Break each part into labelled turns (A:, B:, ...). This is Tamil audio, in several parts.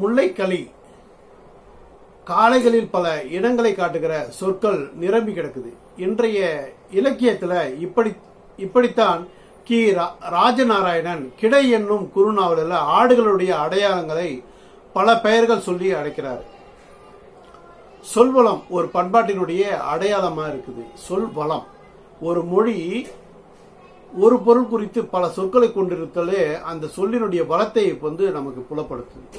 A: முல்லைக்களி காளைகளில் பல இடங்களை காட்டுகிற சொற்கள் நிரம்பி கிடக்குது. இன்றைய இலக்கியத்தில் இப்படி இப்படித்தான் கி. ரா- ராஜநாராயணன் கிடை என்னும் குறுநாவலில் ஆடுகளுடைய அடையாளங்களை பல பெயர்கள் சொல்லி அழைக்கிறார். சொல்வளம் ஒரு பண்பாட்டினுடைய அடையாளமாக இருக்குது. சொல்வளம். ஒரு மொழி ஒரு பொருள் குறித்து பல சொற்களை கொண்டிருத்தலே அந்த சொல்லினுடைய வளத்தை வந்து நமக்கு புலப்படுத்துது.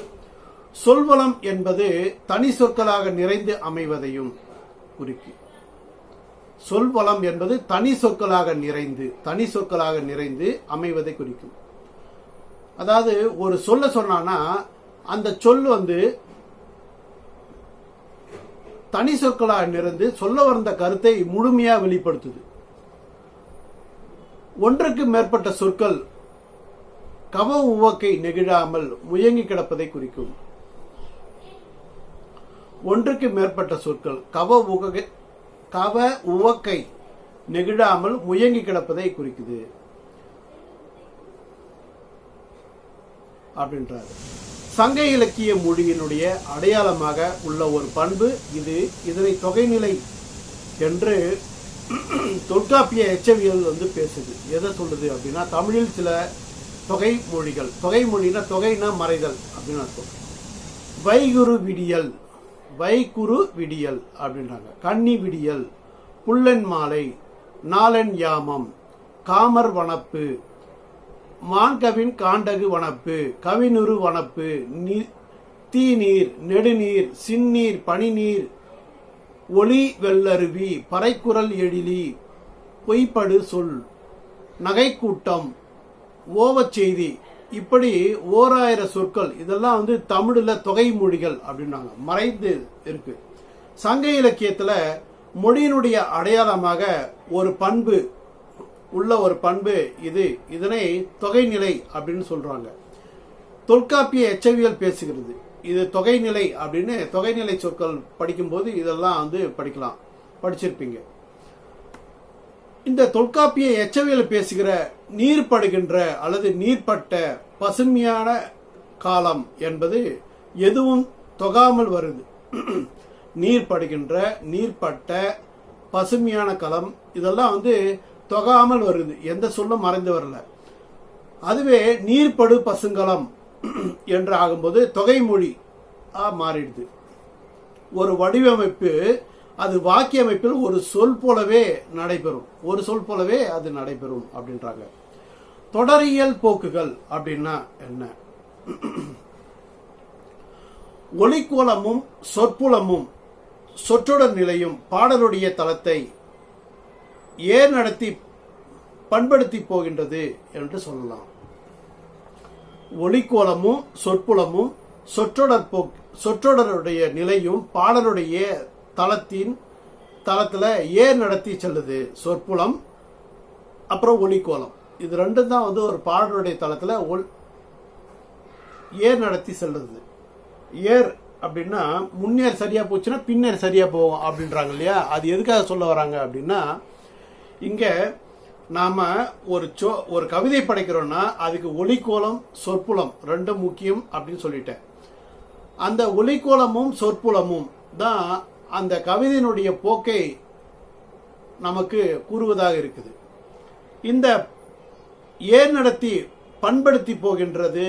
A: சொல்வளம் என்பது தனி சொற்களாக நிறைந்து அமைவதையும் குறிக்கும் சொல்வளம் என்பது தனி சொற்களாக நிறைந்து தனி சொற்களாக நிறைந்து அமைவதை குறிக்கும். அதாவது ஒரு சொல்ல சொன்னான்னா அந்த சொல் வந்து தனி சொற்களாக நிறைந்து சொல்ல வந்த கருத்தை முழுமையா வெளிப்படுத்துது. ஒன்றுக்கு மேற்பட்ட சொற்கள் கவ உவக்கை நெகிழாமல் முயங்கி கிடப்பதை குறிக்கும். ஒன்றுக்கு மேற்பட்ட சொற்கள். கவ உவகை கவ உவக்கை நெகிழாமல் முயங்கி கிடப்பதை குறிக்குது. அப்படின்றாரு. சங்க இலக்கிய மொழியினுடைய அடையாளமாக உள்ள ஒரு பண்பு இது. இதனை தொகைநிலை என்று தொல்காப்பிய எச்சவியல் வந்து பேசுது. எதை சொல்லுது அப்படின்னா தமிழில் சில தொகை மொழிகள். தொகை மொழினா தொகைனா மறைதல் அப்படின்னு அர்த்தம். வைகுரு விடியல். வைகுரு விடியல் அப்படின்றாங்க. கன்னி விடியல் புல்லன் மாலை நாளன் யாமம் காமர் வனப்பு மான்கவின் காண்டகு வனப்பு கவினுரு வனப்பு நீ- தீநீர் நெடுநீர் சின்னீர் பனிநீர் ஒளி வெள்ளருவி பறைக்குரல் எழிலி பொய்ப்படு சொல் நகைக்கூட்டம் ஓவச் செய்தி. இப்படி ஓராயிர சொற்கள் இதெல்லாம் வந்து தமிழில் தொகை மொழிகள் அப்படின்னாங்க. மறைந்து இருக்கு. சங்க இலக்கியத்தில் மொழியினுடைய அடையாளமாக ஒரு பண்பு உள்ள ஒரு பண்பு இது. இதனை தொகைநிலை அப்படின்னு சொல்றாங்க. தொல்காப்பிய எச்சவியல் பேசுகிறது. இது தொகைநிலை அப்படின்னு தொகைநிலை சொற்கள் படிக்கும்போது இதெல்லாம் வந்து படிக்கலாம். படிச்சிருப்பீங்க. இந்த தொல்காப்பிய எச்சவியல் பேசுகிற நீர்ப்படுகின்ற அல்லது நீர்பட்ட பசுமையான காலம் என்பது எதுவும் தொகாமல் வருது. நீர்ப்படுகின்ற நீர்பட்ட பசுமையான களம் இதெல்லாம் வந்து தொகாமல் வருது. எந்த சொல்லும் மறைந்து வரல. அதுவே நீர்படு பசுங்கலம் என்று ஆகும்போது தொகை மொழி மாறிடுது. ஒரு வடிவமைப்பு அது வாக்கிய அமைப்பில் ஒரு சொல் போலவே நடைபெறும். ஒரு சொல் போலவே அது நடைபெறும் அப்படின்றாங்க. தொடரியல் போக்குகள் அப்படின்னா என்ன? ஒளிக்கோலமும் சொற்புலமும் சொற்றொடர் நிலையும் பாடலுடைய தளத்தை ஏர் நடத்தி பண்படுத்தி போகின்றது என்று சொல்லலாம். ஒளிக்கோலமும் சொற்புலமும் சொற்றொடர் போ சொற்றொடருடைய நிலையும் பாடலுடைய தளத்தின் தளத்தில் ஏர் நடத்தி செல்லுது. சொற்புலம் அப்புறம் ஒளிக்கோலம் இது ரெண்டும் தான் வந்து ஒரு பாடலுடைய தளத்தில் ஒல் ஏர் நடத்தி செல்லுது. ஏர் அப்படின்னா முன்னேர் சரியாக போச்சுன்னா பின்னேர் சரியாக போகும் அப்படின்றாங்க இல்லையா? அது எதுக்காக சொல்ல வராங்க அப்படின்னா இங்கே நாம் ஒரு சோ ஒரு கவிதை படைக்கிறோன்னா அதுக்கு ஒளிக்கோலம் சொற்புலம் ரெண்டும் முக்கியம் அப்படின்னு சொல்லிட்டேன். அந்த ஒளிக்கோலமும் சொற்புலமும் தான் அந்த கவிதையினுடைய போக்கை நமக்கு கூறுவதாக இருக்குது. இந்த ஏர் நடத்தி பண்படுத்தி போகின்றது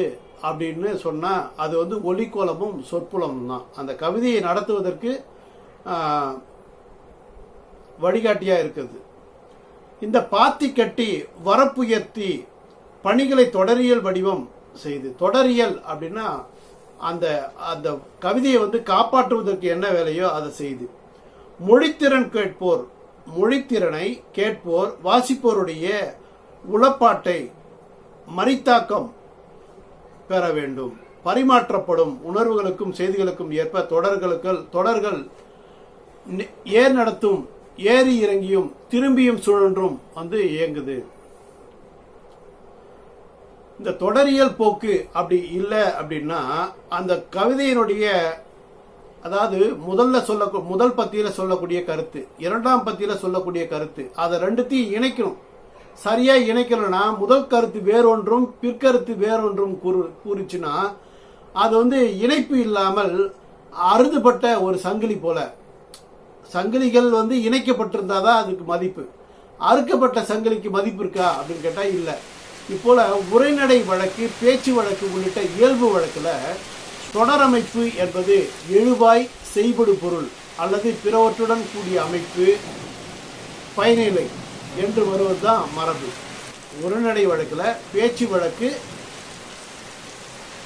A: அப்படின்னு சொன்னால் அது வந்து ஒலிக்கோலமும் சொற்புலமும் தான். அந்த கவிதையை நடத்துவதற்கு வழிகாட்டியாக இருக்குது. இந்த பாத்தி கட்டி வரப்புயர்த்தி பணிகளை தொடரியல் வடிவம் செய்து தொடரியல் அப்படின்னா அந்த அந்த கவிதையை வந்து காப்பாற்றுவதற்கு என்ன வேலையோ அதை செய்து. மொழித்திறன் கேட்போர் மொழித்திறனை கேட்போர் வாசிப்போருடைய உளப்பாட்டை மறித்தாக்கம் பெற வேண்டும். பரிமாற்றப்படும் உணர்வுகளுக்கும் செய்திகளுக்கும் ஏற்ப தொடர்களுக்கு தொடர்கள் ஏர் நடத்தும் ஏறி இறங்கியும் திரும்பியும் சுழன்றும் வந்து இயங்குது. இந்த தொடரியல் போக்கு அப்படி இல்லை அப்படின்னா அந்த கவிதையினுடைய அதாவது முதல்ல சொல்ல முதல் பத்தியில சொல்லக்கூடிய கருத்து இரண்டாம் பத்தியில சொல்லக்கூடிய கருத்து அதை ரெண்டுத்தையும் இணைக்கணும். சரியா இணைக்கலன்னா முதல் கருத்து வேறொன்றும் பிற்கருத்து வேறொன்றும் கூறு கூறுச்சுன்னா அது வந்து இணைப்பு இல்லாமல் அறுதுபட்ட ஒரு சங்கிலி போல. சங்கிலிகள் வந்து இணைக்கப்பட்டிருந்தாதான் அதுக்கு மதிப்பு. அறுக்கப்பட்ட சங்கிலிக்கு மதிப்பு இருக்கா அப்படின்னு கேட்டா இல்லை. இப்போல உரைநடை வழக்கு பேச்சு வழக்கு உள்ளிட்ட இயல்பு வழக்கில் தொடரமைப்பு என்பது எழுவாய் செய்படு பொருள் அல்லது பிறவற்றுடன் கூடிய அமைப்பு பயனிலை என்று வருவதுதான் மரபு. உரைநடை வழக்கில் பேச்சு வழக்கு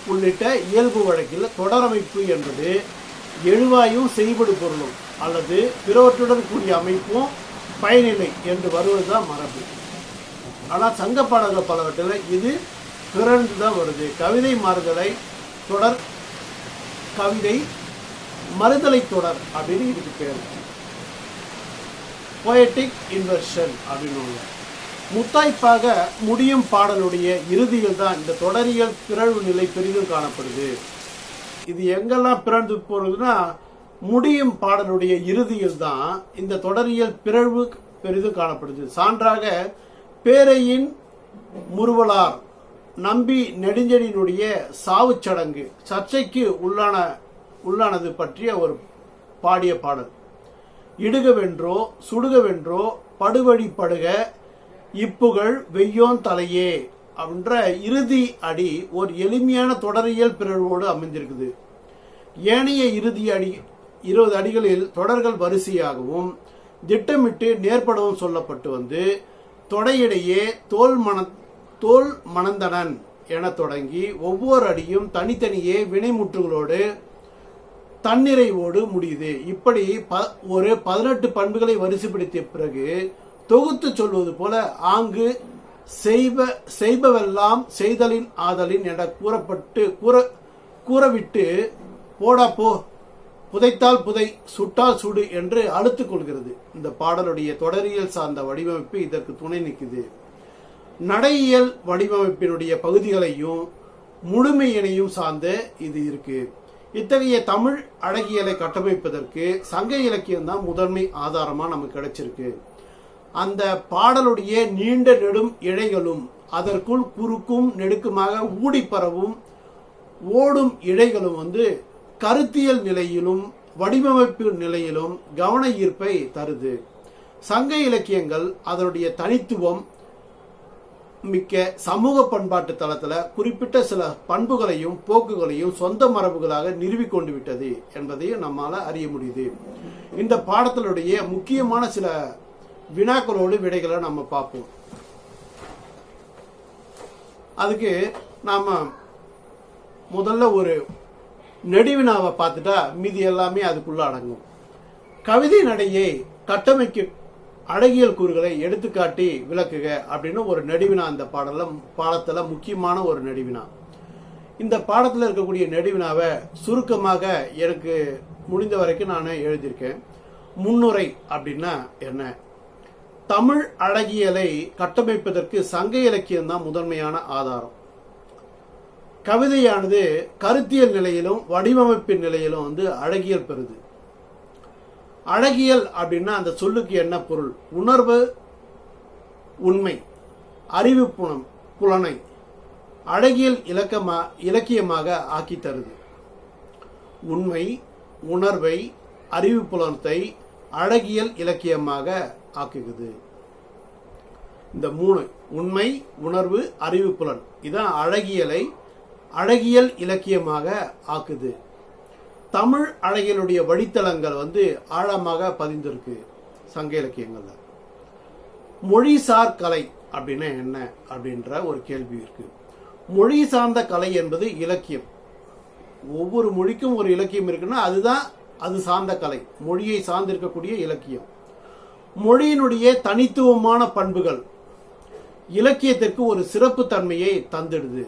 A: உள்ளிட்ட இயல்பு வழக்கில் தொடரமைப்பு என்பது எழுவாயும் செய்படு பொருளும் அல்லது பிறவற்றுடன் கூடிய அமைப்பும் பயனிலை என்று வருவதுதான் மரபு. ஆனால் சங்க பாடல்கள் பலவற்றில் இது பிறந்து தான் வருது. கவிதை மாறுதலை தொடர் கவிதை மறுதலை தொடர் அப்படின்னு இதுக்கு பேர். பொயட்டிக் இன்வர்ஷன் அப்படின்னு முத்தாய்ப்பாக முடியும் பாடலுடைய இறுதியில் தான் இந்த தொடரியல் பிறழ்வு நிலை பெரிதும் காணப்படுது. இது எங்கெல்லாம் பிறந்து போறதுன்னா முடியும் பாடலுடைய இறுதியில் தான் இந்த தொடரியல் பிறழ்வு பெரிதும் காணப்படுது. சான்றாக பேரையின் முறுவலார் நம்பி நெடுஞ்செடியினுடைய சாவுச் சடங்கு சர்ச்சைக்கு உள்ளான உள்ளானது பற்றிய ஒரு பாடிய பாடல். இடுகவென்றோ சுடுகவென்றோ படுவழி படுக இப்புகழ் வெய்யோன் தலையே அப்படின்ற இறுதி அடி ஒரு எளிமையான தொடரியல் பிறழ்வோடு அமைந்திருக்குது. ஏனைய இறுதி அடி இருபது அடிகளில் தொடர்கள் வரிசையாகவும் திட்டமிட்டு நேர்படவும் சொல்லப்பட்டு வந்து தொடையிடையே தோல் மன தோல் மணந்தனன் என தொடங்கி ஒவ்வொரு அடியும் தனித்தனியே வினைமுற்றுகளோடு தன்னிறைவோடு முடியுது. இப்படி ப- ஒரு பதினெட்டு பண்புகளை வரிசைப்படுத்திய பிறகு தொகுத்து சொல்வது போல ஆங்கு செய்வ செய்பவெல்லாம் செய்தலின் ஆதலின் என கூறப்பட்டு கூற கூறவிட்டு போடா போ புதைத்தால் புதை சுட்டால் சுடு என்று அழுத்துக் கொள்கிறது. இந்த பாடலுடைய தொடரியல் சார்ந்த வடிவமைப்பு இதற்கு துணை நிற்குது. நடையியல் வடிவமைப்பினுடைய பகுதிகளையும் முழுமையினையும் சார்ந்து இது இருக்கு. இத்தகைய தமிழ் அழகியலை கட்டமைப்பதற்கு சங்க இலக்கியம் தான் முதன்மை ஆதாரமா நமக்கு கிடைச்சிருக்கு. அந்த பாடலுடைய நீண்ட நெடும் இழைகளும் அதற்குள் குறுக்கும் நெடுக்குமாக ஊடி பரவும் ஓடும் இழைகளும் வந்து கருத்தியல் நிலையிலும் வடிவமைப்பு நிலையிலும் கவன ஈர்ப்பை தருது. சங்க இலக்கியங்கள் அதனுடைய தனித்துவம் மிக்க சமூக பண்பாட்டு தளத்தில் குறிப்பிட்ட சில பண்புகளையும் போக்குகளையும் சொந்த மரபுகளாக நிறுவிக்கொண்டு விட்டது என்பதையும் நம்மால் அறிய முடியுது. இந்த பாடத்தினுடைய முக்கியமான சில வினாக்களோடு விடைகளை நம்ம பார்ப்போம். அதுக்கு நாம் முதல்ல ஒரு நெடுவினாவை பார்த்துட்டா மீதி எல்லாமே அதுக்குள்ள அடங்கும். கவிதை நடையை கட்டமைக்க அழகியல் கூறுகளை எடுத்துக்காட்டி விளக்குக அப்படின்னு ஒரு நெடுவினா அந்த பாடல பாடத்துல முக்கியமான ஒரு நெடுவினா. இந்த பாடத்தில் இருக்கக்கூடிய நெடுவினாவை சுருக்கமாக எனக்கு முடிந்த வரைக்கும் நான் எழுதியிருக்கேன். முன்னுரை அப்படின்னா என்ன? தமிழ் அழகியலை கட்டமைப்பதற்கு சங்க இலக்கியம் தான் முதன்மையான ஆதாரம். கவிதையானது கருத்தியல் நிலையிலும் வடிவமைப்பின் நிலையிலும் வந்து அழகியல் பெறுது. அழகியல் அப்படின்னா அந்த சொல்லுக்கு என்ன பொருள்? உணர்வு உண்மை அறிவு புலம் புலனை அழகியல் இலக்கமா இலக்கியமாக ஆக்கி தருது. உண்மை உணர்வை அறிவு புலனத்தை அழகியல் இலக்கியமாக ஆக்குகிறது. இந்த மூணு உண்மை உணர்வு அறிவு புலன். இதான் அழகியலை அழகியல் இலக்கியமாக ஆக்குது. தமிழ் அழகியலுடைய வழித்தளங்கள் வந்து ஆழமாக பதிந்திருக்கு சங்க இலக்கியங்களில். மொழிசார் கலை அப்படின்னா என்ன அப்படின்ற ஒரு கேள்வி இருக்கு. மொழி சார்ந்த கலை என்பது இலக்கியம். ஒவ்வொரு மொழிக்கும் ஒரு இலக்கியம் இருக்குன்னா அதுதான் அது சார்ந்த கலை. மொழியை சார்ந்திருக்கக்கூடிய இலக்கியம். மொழியினுடைய தனித்துவமான பண்புகள் இலக்கியத்திற்கு ஒரு சிறப்பு தன்மையை தந்துடுது.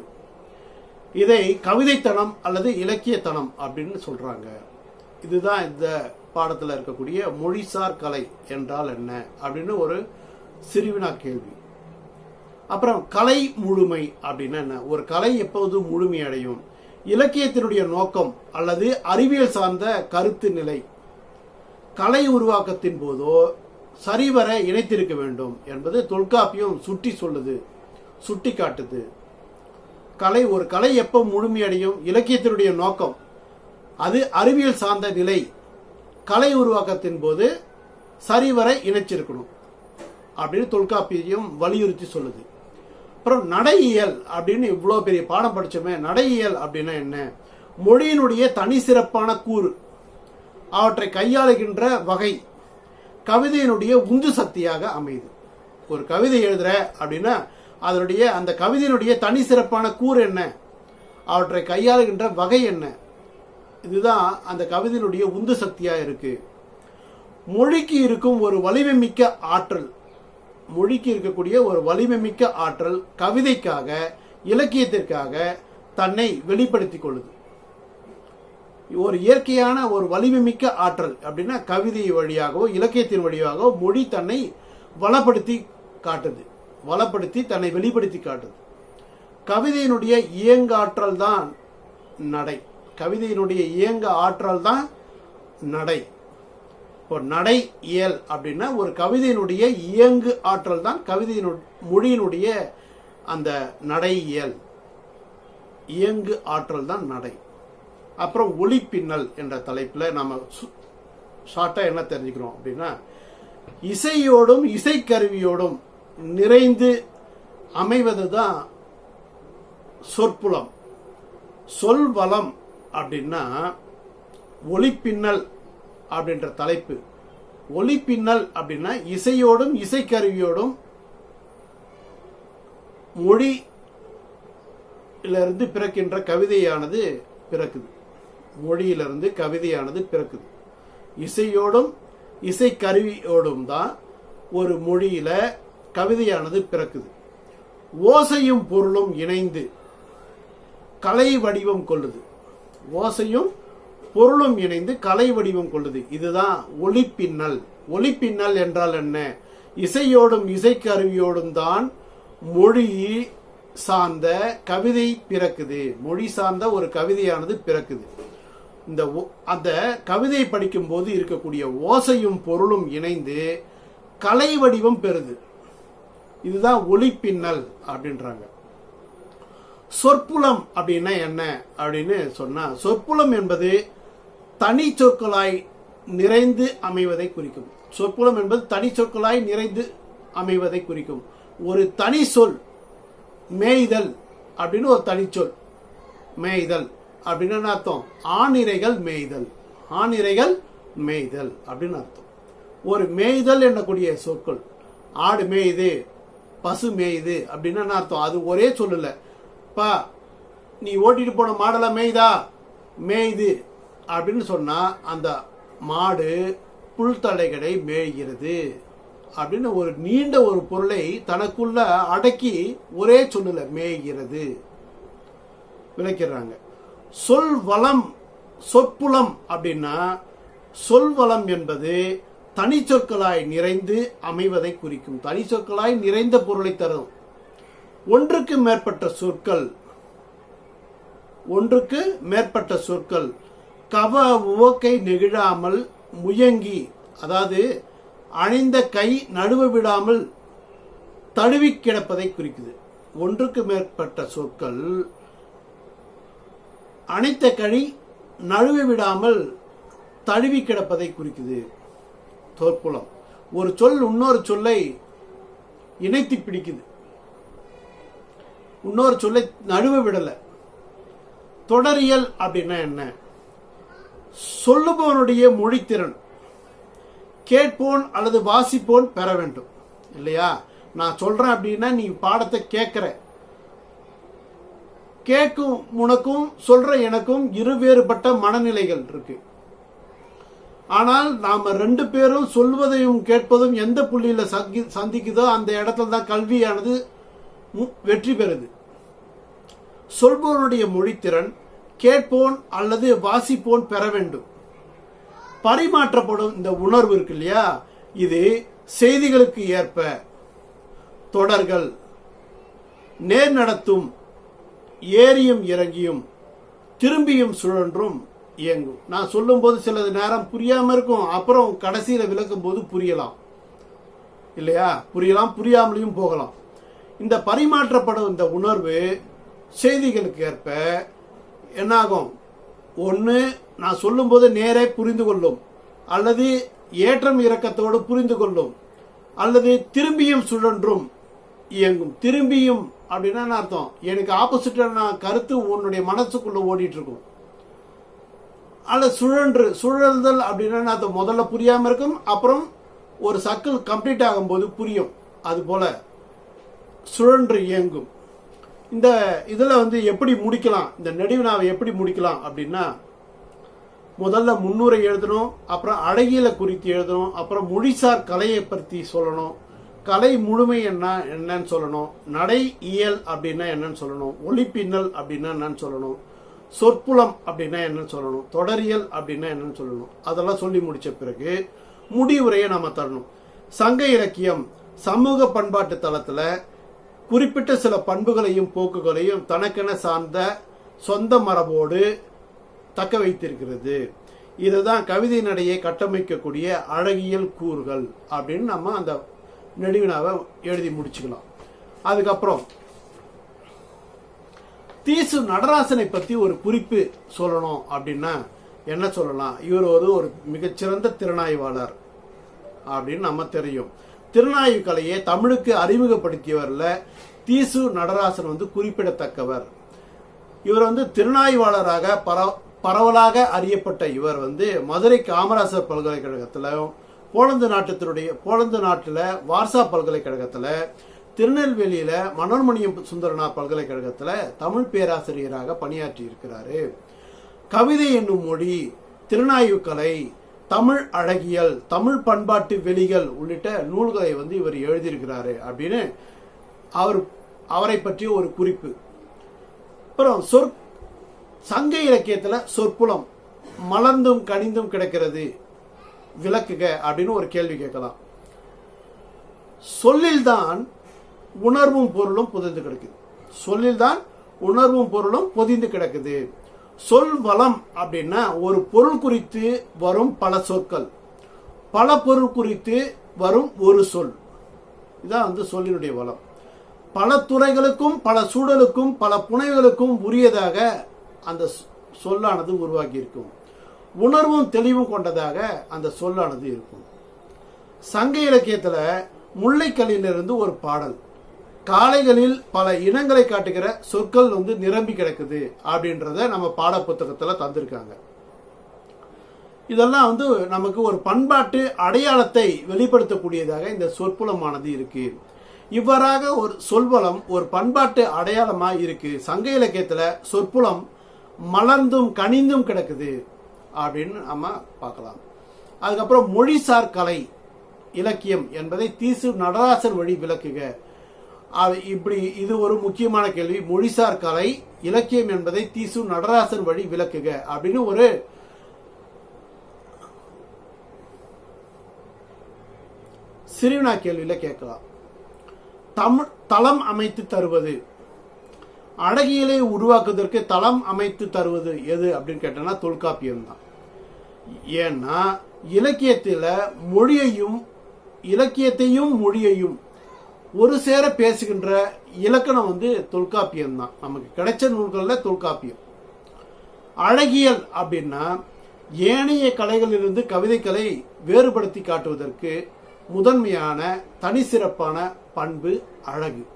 A: இதை கவிதைத்தனம் அல்லது இலக்கியத்தனம் அப்படின்னு சொல்றாங்க. இதுதான் இந்த பாடத்தில் இருக்கக்கூடிய மொழிசார் கலை என்றால் என்ன அப்படின்னு ஒரு சிறுவினா கேள்வி. அப்புறம் கலை முழுமை அப்படின்னா என்ன? ஒரு கலை எப்போது முழுமையடையும் இலக்கியத்தினுடைய நோக்கம் அல்லது அறிவியல் சார்ந்த கருத்து நிலை. கலை உருவாக்கத்தின் போதோ சரிவர இணைத்திருக்க வேண்டும் என்பது தொல்காப்பியம் சுட்டி சொல்லுது சுட்டி காட்டுது கலை ஒரு கலை எப்போ முழுமையடையும்? இலக்கியத்தினுடைய நோக்கம். அது அறிவியல் சார்ந்த நிலை. கலை உருவாக்கத்தின் போது சரிவர இணைச்சிருக்கணும். அப்படின்னு தொல்காப்பியம் வலியுறுத்தி சொல்லுது. அப்புறம் நடையியல் அப்படின்னு இவ்வளோ பெரிய பாடம் படித்தோமே நடையியல் அப்படின்னா என்ன? மொழியினுடைய தனி சிறப்பான கூறு. அவற்றை கையாளுகின்ற வகை கவிதையினுடைய உந்து சக்தியாக அமையுது. ஒரு கவிதை எழுதுற அப்படின்னா அதனுடைய அந்த கவிதையினுடைய தனி சிறப்பான கூறு என்ன? அவற்றை கையாளுகின்ற வகை என்ன? இதுதான் அந்த கவிதையினுடைய உந்து சக்தியாக இருக்கு. மொழிக்கு இருக்கும் ஒரு வலிமை மிக்க ஆற்றல் மொழிக்கு இருக்கக்கூடிய ஒரு வலிமை மிக்க ஆற்றல் கவிதைக்காக இலக்கியத்திற்காக தன்னை வெளிப்படுத்திக் கொள்ளுது. ஒரு இயற்கையான ஒரு வலிமை மிக்க ஆற்றல் அப்படின்னா கவிதை வழியாகவோ இலக்கியத்தின் வழியாகவோ மொழி தன்னை வளப்படுத்தி காட்டுது. வளப்படுத்தி தன்னை வெளிப்படுத்தி காட்டுது. கவிதையினுடைய இயங்காற்றல் தான் நடை. கவிதையினுடைய இயங்க ஆற்றல் தான் நடை. இப்போ நடை இயல் அப்படின்னா ஒரு கவிதையினுடைய இயங்கு ஆற்றல் தான் கவிதையினு மொழியினுடைய அந்த நடை இயல். இயங்கு ஆற்றல் தான் நடை. அப்புறம் ஒளிப்பின்னல் என்ற தலைப்பில் நம்ம ஷார்ட்டாக என்ன தெரிஞ்சுக்கிறோம் அப்படின்னா இசையோடும் இசைக்கருவியோடும் நிறைந்து அமைவது தான் சொற்புலம். சொல் வளம் அப்படின்னா ஒளிப்பின்னல் அப்படின்ற தலைப்பு. ஒளிப்பின்னல் அப்படின்னா இசையோடும் இசைக்கருவியோடும் மொழியிலிருந்து பிறக்கின்ற கவிதையானது பிறக்குது. மொழியிலிருந்து கவிதையானது பிறக்குது. இசையோடும் இசைக்கருவியோடும் தான் ஒரு மொழியில கவிதையானது பிறக்குது. ஓசையும் பொருளும் இணைந்து கலை வடிவம் கொள்ளுது. ஓசையும் பொருளும் இணைந்து கலை வடிவம் கொள்ளுது. இதுதான் ஒளிப்பின்னல் ஒளிப்பின்னல் என்றால் என்ன? இசையோடும் இசைக்கருவியோடும் தான் மொழி சார்ந்த கவிதை பிறக்குது. மொழி சார்ந்த ஒரு கவிதையானது பிறக்குது. இந்த ஒ- அந்த கவிதை படிக்கும் போது இருக்கக்கூடிய ஓசையும் பொருளும் இணைந்து கலை வடிவம் பெறுது. இதுதான் ஒளிப்பின்னல் அப்படின்றாங்க. சொற்புலம் அப்படின்னா என்ன அப்படின்னு சொன்னா சொற்புலம் என்பது தனி சொற்களாய் நிறைந்து அமைவதை குறிக்கும். சொற்புலம் என்பது தனி சொற்களாய் நிறைந்து அமைவதை குறிக்கும். ஒரு தனி சொல் மேய்தல் அப்படின்னு ஒரு தனிச்சொல் மேய்தல் அப்படின்னு என்ன அர்த்தம்? ஆணிரைகள் மேய்தல். ஆணிரைகள் மேய்தல் அப்படின்னு அர்த்தம். ஒரு மேய்தல் என்னக்கூடிய சொற்கள் ஆடு மேய்து பசு மேயுது அப்படின்னு என்ன அர்த்தம்? அது ஒரே சொல்லல. பா நீ ஓட்டிட்டு போன மாடெல்லாம் மேய்தா? மேயுது. அப்படின்னு சொன்னா அந்த மாடு புல்தடைகளை மேய்கிறது அப்படின்னு ஒரு நீண்ட ஒரு பொருளை தனக்குள்ள அடக்கி ஒரே சொல்லல மேய்கிறது. விளக்கிறாங்க சொல் வளம் சொற்புலம் அப்படின்னா சொல்வளம் என்பது தனி சொற்களாய் நிறைந்து அமைவதை குறிக்கும். தனி சொற்களாய் நிறைந்த பொருளை தரும். ஒன்றுக்கு மேற்பட்ட சொற்கள். ஒன்றுக்கு மேற்பட்ட சொற்கள். கவ உவக்கை நெகிழாமல் முயங்கி அதாவது அணிந்த கை நடுவ விடாமல் தழுவி கிடப்பதை குறிக்குது. ஒன்றுக்கு மேற்பட்ட சொற்கள். அணைத்த கழி நழுவி விடாமல் தழுவி கிடப்பதை குறிக்குது. சொற்புலம் ஒரு சொல் இன்னொரு சொல்லை இணைத்து பிடிக்குது. இன்னொரு சொல்லை நழுவ விடலை. தொடரியல் அப்படின்னா என்ன? சொல்லுபவனுடைய மொழித்திறன். கேட்போன் அல்லது வாசிப்போன் பெற வேண்டும். இல்லையா? நான் சொல்றேன் அப்படின்னா நீ பாடத்தை கேட்கிற. கேட்கும் உனக்கும் சொல்ற எனக்கும் இருவேறுபட்ட மனநிலைகள் இருக்கு. ஆனால் நாம ரெண்டு பேரும் சொல்வதையும் கேட்பதும் எந்த புள்ளியில சந்தி சந்திக்குதோ அந்த இடத்துல தான் கல்வியானது மு- வெற்றி பெறுது. சொல்பவனுடைய மொழித்திறன் கேட்போன் அல்லது வாசிப்போன் பெற வேண்டும். பரிமாற்றப்படும் இந்த உணர்வு இருக்கு இல்லையா? இது செய்திகளுக்கு ஏற்ப தொடர்கள் நேர் நடத்தும் ஏறியும் இறங்கியும் திரும்பியும் சுழன்றும் இயங்கும். நான் சொல்லும்போது சிலது நேரம் புரியாம இருக்கும். அப்புறம் கடைசியில விளக்கும் போது புரியலாம். இல்லையா? புரியலாம் புரியாமலையும் போகலாம். இந்த பரிமாற்றப்படும் இந்த உணர்வு செய்திகளுக்கு ஏற்ப என்னாகும்? ஒன்று நான் சொல்லும்போது நேரே புரிந்து கொள்ளும். அல்லது ஏற்றம் இறக்கத்தோடு புரிந்து கொள்ளும். அல்லது திரும்பியும் சுழன்றும் இயங்கும். திரும்பியும் அப்படின்னா என்ன அர்த்தம்? எனக்கு ஆப்போசிட்டான கருத்து உன்னுடைய மனசுக்குள்ள ஓடிட்டு இருக்கும். அல்ல சுழன்று சுழல்தல் அப்படின்னா அது முதல்ல புரியாமல் இருக்கும். அப்புறம் ஒரு சர்க்கிள் கம்ப்ளீட் ஆகும்போது புரியும். அதுபோல் சுழன்று இயங்கும். இந்த இதில் வந்து எப்படி முடிக்கலாம்? இந்த நெடுவினாவை எப்படி முடிக்கலாம் அப்படின்னா முதல்ல முன்னுரை எழுதணும் அப்புறம் அழகியலை குறித்து எழுதணும் அப்புறம் மொழிசார் கலையை பற்றி சொல்லணும். கலை முழுமை என்ன என்னன்னு சொல்லணும். நடை இயல் அப்படின்னா என்னன்னு சொல்லணும். ஒளிப்பின்னல் அப்படின்னா என்னன்னு சொல்லணும். சொற்புலம் அப்படின்னா என்னன்னு சொல்லணும். தொடரியல் அப்படின்னா என்னன்னு சொல்லணும். அதெல்லாம் சொல்லி முடிச்ச பிறகு முடிவுரையை நாம தரணும். சங்க இலக்கியம் சமூக பண்பாட்டு தளத்துல குறிப்பிட்ட சில பண்புகளையும் போக்குகளையும் தனக்கென சார்ந்த சொந்த மரபோடு தக்க வைத்திருக்கிறது. இதுதான் கவிதை நடையை கட்டமைக்கக்கூடிய அழகியல் கூறுகள் அப்படின்னு நம்ம அந்த நெடுவினாவை எழுதி முடிச்சுக்கலாம். அதுக்கப்புறம் தீசு நடராசனை பத்தி ஒரு குறிப்பு சொல்லணும் அப்படின்னா என்ன சொல்லலாம்? இவர் ஒரு ஒரு மிகச்சிறந்த திறனாய்வாளர் அப்படின்னு நம்ம தெரியும். திறனாய்வு கலையை தமிழுக்கு அறிமுகப்படுத்தியவர்ல தீசு நடராசன் வந்து குறிப்பிடத்தக்கவர். இவர் வந்து திறனாய்வாளராக பர- பரவலாக அறியப்பட்ட இவர் வந்து மதுரை காமராசர் பல்கலைக்கழகத்திலும் போலந்து நாட்டத்தினுடைய போலந்து நாட்டில் வார்சா பல்கலைக்கழகத்தில் திருநெல்வேலியில மனோன்மணியம் சுந்தரனார் பல்கலைக்கழகத்தில் தமிழ் பேராசிரியராக பணியாற்றி இருக்கிறாரு கவிதை என்னும் மொழி திருநாய்வு கலை தமிழ் அழகியல் தமிழ் பண்பாட்டு வெளிகள் உள்ளிட்ட நூல்களை வந்து இவர் எழுதியிருக்கிறாரு அப்படின்னு அவர் அவரை பற்றிய ஒரு குறிப்பு. அப்புறம் சொற் சங்க இலக்கியத்துல சொற்புலம் மலர்ந்தும் கனிந்தும் கிடக்கிறது விளக்குக அப்படின்னு ஒரு கேள்வி கேட்கலாம். சொல்லில்தான் உணர்வும் பொருளும் புதைந்து கிடக்குது. சொல்லில்தான் உணர்வும் பொருளும் பொதிந்து கிடக்குது. சொல் வளம் அப்படின்னா ஒரு பொருள் குறித்து வரும் பல சொற்கள். பல பொருள் குறித்து வரும் ஒரு சொல். இதான் வந்து சொல்லினுடைய வளம். பல துறைகளுக்கும் பல சூழலுக்கும் பல புனைவுகளுக்கும் உரியதாக அந்த சொல்லானது உருவாகி இருக்கும் உணர்வும் தெளிவும் கொண்டதாக அந்த சொல்லானது இருக்கும். சங்க இலக்கியத்தில் முல்லைக்கல்லிலிருந்து ஒரு பாடல். காளைகளில் பல இனங்களை காட்டுகிற சொற்கள் வந்து நிரம்பி கிடக்குது அப்படின்றத நம்ம பாட புத்தகத்தில் தந்திருக்காங்க. இதெல்லாம் வந்து நமக்கு ஒரு பண்பாட்டு அடையாளத்தை வெளிப்படுத்தக்கூடியதாக இந்த சொற்புலமானது இருக்கு. இவ்வாறாக ஒரு சொல்வளம் ஒரு பண்பாட்டு அடையாளமா இருக்கு. சங்க இலக்கியத்துல சொற்புலம் மலர்ந்தும் கனிந்தும் கிடக்குது அப்படின்னு நம்ம பார்க்கலாம். அதுக்கப்புறம் மொழிசார் கலை இலக்கியம் என்பதை தீசு நடராசன் வழி விளக்குக. இப்படி இது ஒரு முக்கியமான கேள்வி. மொழிசார் கலை இலக்கியம் என்பதை தீசு நடராசன் வழி விளக்குக அப்படின்னு ஒரு சிறுவினா கேள்வியில கேட்கலாம். தமிழ் தளம் அமைத்து தருவது. அழகியலை உருவாக்குவதற்கு தளம் அமைத்து தருவது எது அப்படின்னு கேட்டோம்னா தொல்காப்பியம் தான். ஏன்னா இலக்கியத்தில் மொழியையும் இலக்கியத்தையும் மொழியையும் ஒரு சேர பேசுகின்ற இலக்கணம் வந்து தொல்காப்பியம் தான். நமக்கு கிடைச்ச நூல்களில் தொல்காப்பியம். அழகியல் அப்படின்னா ஏனைய கலைகளிலிருந்து கவிதைகளை வேறுபடுத்தி காட்டுவதற்கு முதன்மையான தனி சிறப்பான பண்பு அழகு.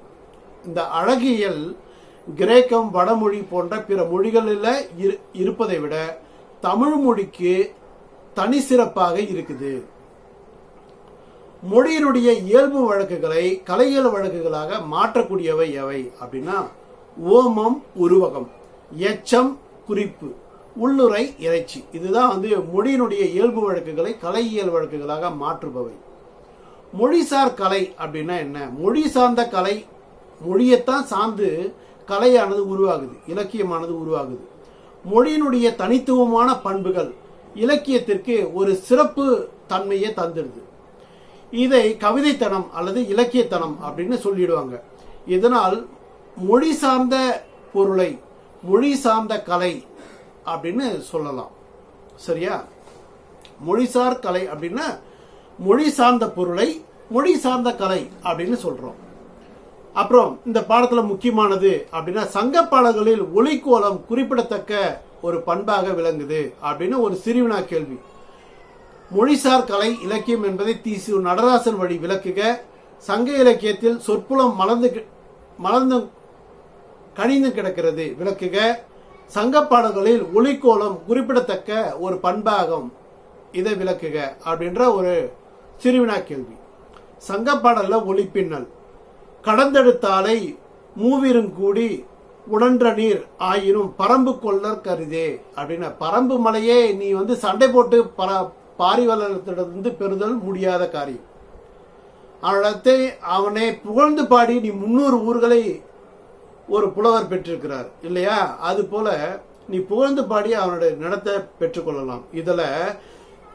A: இந்த அழகியல் கிரேக்கம் வடமொழி போன்ற பிற மொழிகளில் இரு- இருப்பதை விட தமிழ் மொழிக்கு தனி சிறப்பாக இருக்குது. மொழியினுடைய இயல்பு வழக்குகளை கலையியல் வழக்குகளாக மாற்றக்கூடியவை எவை அப்படின்னா ஓமம் உருவகம் எச்சம் குறிப்பு உள்ளுரை இறைச்சி. இதுதான் வந்து மொழியினுடைய இயல்பு வழக்குகளை கலையியல் வழக்குகளாக மாற்றுபவை. மொழிசார் கலை அப்படின்னா என்ன? மொழி சார்ந்த கலை மொழியைத்தான் சார்ந்து கலையானது உருவாகுது இலக்கியமானது உருவாகுது. மொழியினுடைய தனித்துவமான பண்புகள் இலக்கியத்திற்கு ஒரு சிறப்பு தன்மையை தந்துடுது. இதை கவிதைத்தனம் அல்லது இலக்கியத்தனம் அப்படின்னு சொல்லிடுவாங்க. இதனால் மொழி சார்ந்த பொருளை மொழி சார்ந்த கலை அப்படின்னு சொல்லலாம். சரியா? மொழிசார் கலை அப்படின்னா மொழி சார்ந்த பொருளை மொழி சார்ந்த கலை அப்படின்னு சொல்றோம். அப்புறம் இந்த பாடத்துல முக்கியமானது அப்படின்னா சங்கப்பாடல்களில் ஒலிக்கோலம் குறிப்பிடத்தக்க ஒரு பண்பாக விளங்குது அப்படின்னு ஒரு சிறுவினா கேள்வி. மொழிசார் கலை இலக்கியம் என்பதை தீசு நடராசன் வழி விளக்குக. சங்க இலக்கியத்தில் சொற்புலம் மலர்ந்து கி- மலர்ந்து கணிந்து கிடக்கிறது. விளக்குக. சங்க பாடல்களில் ஒளிக்கோலம் குறிப்பிடத்தக்க ஒரு பண்பாகும். இதை விளக்குக அப்படின்ற ஒரு சிறுவினா கேள்வி. சங்க பாடல்ல ஒளிப்பின்னல். கடந்தெடுத்தாலை மூவிருங்கூடி உடன்ற நீர் ஆயினும் பரம்பு கொள்ளர் கருதே. அப்படின்னு பரம்பு மலையே நீ வந்து சண்டை போட்டு பர பாரிவலத்திலிருந்து பெறுதல் முடியாத காரியம். அவனிடத்தை அவனை புகழ்ந்து பாடி நீ முன்னூறு ஊர்களை ஒரு புலவர் பெற்றிருக்கிறார் இல்லையா? அது போல நீ புகழ்ந்து பாடி அவனுடைய நிலத்தை பெற்றுக்கொள்ளலாம் இதில்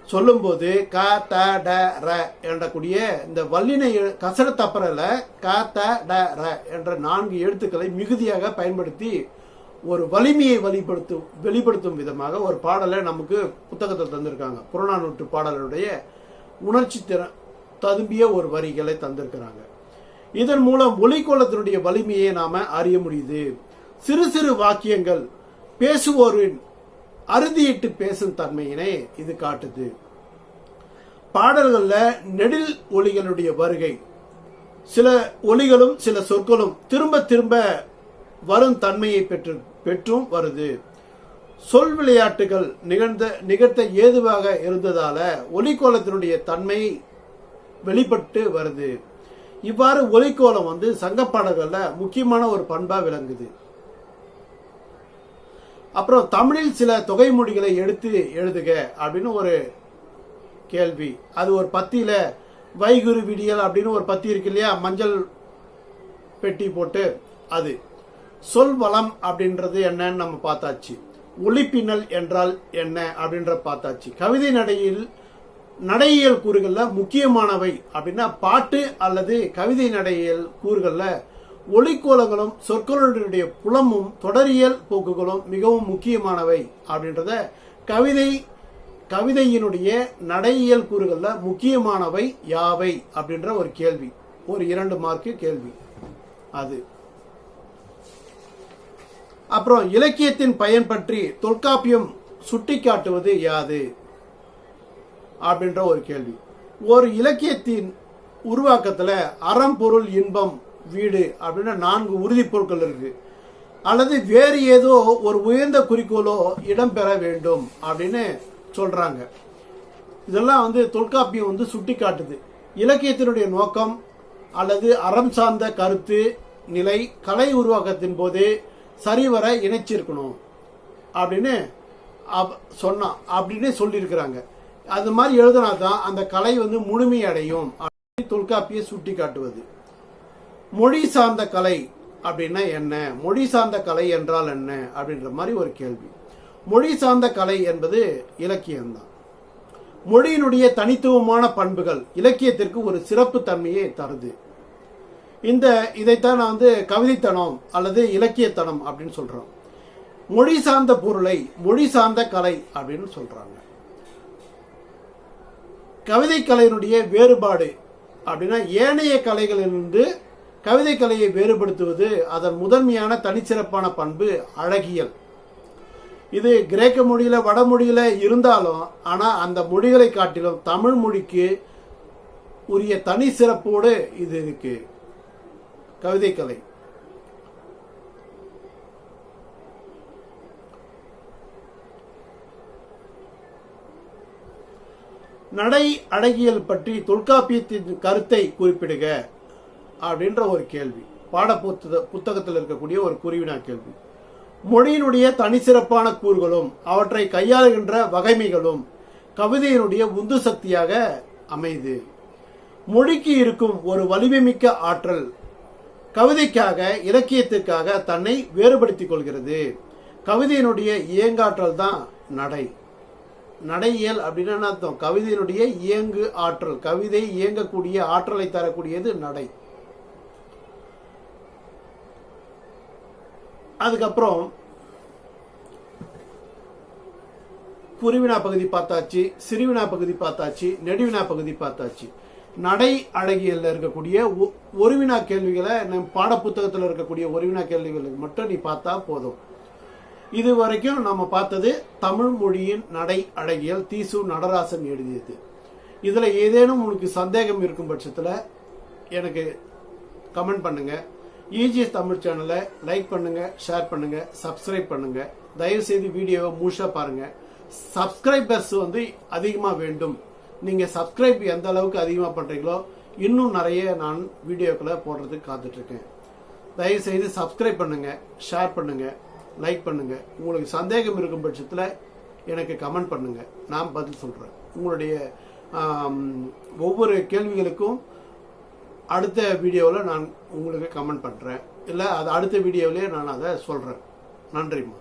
A: சொல்லும்போது க த ட ர என்ற கூடிய இந்த வல்லின கசட தப்பறல க த ட ர என்ற நான்கு எழுத்துக்களை மிகுதியாக பயன்படுத்தி ஒரு வலிமையை வெளிப்படுத்தும் வெளிப்படுத்தும் விதமாக ஒரு பாடலை நமக்கு புத்தகத்தில் தந்திருக்காங்க. புறநானூற்று பாடலுடைய உணர்ச்சி திறன் ததும்பிய ஒரு வரிகளை தந்திருக்கிறாங்க. இதன் மூலம் ஒலிக்கோலத்தினுடைய வலிமையை நாம் அறிய முடியுது. சிறு சிறு வாக்கியங்கள் பேசுவோரின் அறுதியிட்டு பேசும் தன்மையினை இது காட்டுது. பாடல்களில் நெடில் ஒலிகளுடைய வருகை. சில ஒலிகளும் சில சொற்களும் திரும்ப திரும்ப வரும் தன்மையை பெற்று பெற்றும் வருது. சொல் விளையாட்டுகள் நிகழ்ந்த நிகழ்த்த ஏதுவாக இருந்ததால ஒலிக்கோலத்தினுடைய தன்மை வெளிப்பட்டு வருது. இவ்வாறு ஒலிக்கோலம் வந்து சங்கப்பாடல்களில் முக்கியமான ஒரு பண்பாக விளங்குது. அப்புறம் தமிழில் சில தொகை மொழிகளை எடுத்து எழுதுக அப்படின்னு ஒரு கேள்வி. அது ஒரு பத்தியில் வைகுரு விடியல் அப்படின்னு ஒரு பத்தி இருக்கு இல்லையா? மஞ்சள் பெட்டி போட்டு அது. சொல் வளம் அப்படின்றது என்னன்னு நம்ம பார்த்தாச்சு. ஒளிப்பின்னல் என்றால் என்ன அப்படின்ற பார்த்தாச்சு. கவிதை நடையில் நடையியல் கூறுகளில் முக்கியமானவை அப்படின்னா பாட்டு அல்லது கவிதை நடையியல் கூறுகளில் ஒளிக்கோலங்களும் சொற்களுடைய புலமும் தொடரியல் போக்குகளும் மிகவும் முக்கியமானவை அப்படின்றத கவிதை கவிதையினுடைய நடையியல் கூறுகளில் முக்கியமானவை யாவை அப்படின்ற ஒரு கேள்வி. ஒரு இரண்டு மார்க்கு கேள்வி. அது. அப்புறம் இலக்கியத்தின் பயன் பற்றி தொல்காப்பியம் சுட்டிக்காட்டுவது யாது? அப்படின்ற ஒரு கேள்வி. ஒரு இலக்கியத்தின் உருவாக்கத்தில் அறம் பொருள் இன்பம் வீடு அப்படின்னு நான்கு உறுதிப்பொருட்கள் இருக்கு. அல்லது வேறு ஏதோ ஒரு உயர்ந்த குறிக்கோளோ இடம்பெற வேண்டும் அப்படின்னு சொல்றாங்க. இதெல்லாம் வந்து தொல்காப்பியம் வந்து சுட்டி காட்டுது இலக்கியத்தினுடைய நோக்கம் அல்லது அறம் சார்ந்த கருத்து நிலை கலை உருவாக்கத்தின் போது சரிவர இணைச்சிருக்கணும். அப்படின்னு சொன்னான். அப்படின்னு சொல்லியிருக்கிறாங்க. அது மாதிரி எழுதினா தான் அந்த கலை வந்து முழுமையடையும் அப்படின்னு தொல்காப்பியை சுட்டி காட்டுவது மொழி சார்ந்த கலை அப்படின்னா என்ன? மொழி சார்ந்த கலை என்றால் என்ன? அப்படின்ற மாதிரி ஒரு கேள்வி. மொழி சார்ந்த கலை என்பது இலக்கியம்தான். மொழியினுடைய தனித்துவமான பண்புகள் இலக்கியத்திற்கு ஒரு சிறப்பு தன்மையை தருது. இந்த இதைத்தான் நான் வந்து கவிதைத்தனம் அல்லது இலக்கியத்தனம் அப்படின்னு சொல்கிறோம் மொழி சார்ந்த பொருளை மொழி சார்ந்த கலை அப்படின்னு சொல்கிறாங்க கவிதை கலையினுடைய வேறுபாடு அப்படின்னா ஏனைய கலைகளிலிருந்து கவிதை கலையை வேறுபடுத்துவது அதன் முதன்மையான தனிச்சிறப்பான பண்பு அழகியல். இது கிரேக்க மொழியில் வடமொழியில் இருந்தாலும் ஆனால் அந்த மொழிகளை காட்டிலும் தமிழ் மொழிக்கு உரிய தனி சிறப்போடு இது இருக்குது கவிதை கலை நடை அழகியல் பற்றி தொல்காப்பியத்தின் கருத்தை குறிப்பிடுக அப்படின்ற ஒரு கேள்வி. பாட புத்தக புத்தகத்தில் இருக்கக்கூடிய ஒரு குருவினா கேள்வி. மொழியினுடைய தனிச்சிறப்பான கூறுகளும் அவற்றை கையாளுகின்ற வகைமைகளும் கவிதையினுடைய உந்து சக்தியாக அமைது. மொழிக்கு இருக்கும் ஒரு வலிமைமிக்க ஆற்றல் கவிதைக்காக இலக்கியத்திற்காக தன்னை வேறுபடுத்திக் கொள்கிறது. கவிதையினுடைய இயங்காற்றல் தான் நடை. நடையியல் அப்படின்னா என்ன அர்த்தம்? கவிதையினுடைய இயங்கு ஆற்றல். கவிதை இயங்கக்கூடிய ஆற்றலை தரக்கூடியது நடை. அதுக்கப்புறம் குருவினா பகுதி பார்த்தாச்சு சிறுவினா பகுதி பார்த்தாச்சு நெடுவினா பகுதி பார்த்தாச்சு. நடை அழகியல்ல இருக்கக்கூடிய ஒருவினா கேள்விகளை நம் பாடப்புத்தகத்தில் இருக்கக்கூடிய ஒருவினா கேள்விகளுக்கு மட்டும் நீ பார்த்தா போதும். இது வரைக்கும் நம்ம பார்த்தது தமிழ் மொழியின் நடை அழகியல் தீசு நடராசன் எழுதியது. இதில் ஏதேனும் உனக்கு சந்தேகம் இருக்கும் பட்சத்தில் எனக்கு கமெண்ட் பண்ணுங்க. ஈஜிஎஸ் தமிழ் சேனலை லைக் பண்ணுங்க ஷேர் பண்ணுங்க சப்ஸ்கிரைப் பண்ணுங்க. தயவுசெய்து வீடியோவை முழுசாக பாருங்க. சப்ஸ்கிரைபர்ஸ் வந்து அதிகமாக வேண்டும். நீங்கள் சப்ஸ்கிரைப் எந்த அளவுக்கு அதிகமாக பண்ணுறீங்களோ இன்னும் நிறைய நான் வீடியோக்களை போடுறதுக்கு காத்துட்ருக்கேன். தயவுசெய்து தயவு செய்து சப்ஸ்கிரைப் பண்ணுங்கள் ஷேர் பண்ணுங்கள் லைக் பண்ணுங்கள் உங்களுக்கு சந்தேகம் இருக்கும் பட்சத்தில் எனக்கு கமெண்ட் பண்ணுங்கள் நான் பதில் சொல்கிறேன் உங்களுடைய ஒவ்வொரு கேள்விகளுக்கும் அடுத்த வீடியோவில் நான் உங்களுக்கு கமெண்ட் பண்ணுறேன் இல்லை அது அடுத்த வீடியோவிலே நான் அதை சொல்கிறேன் நன்றிம்மா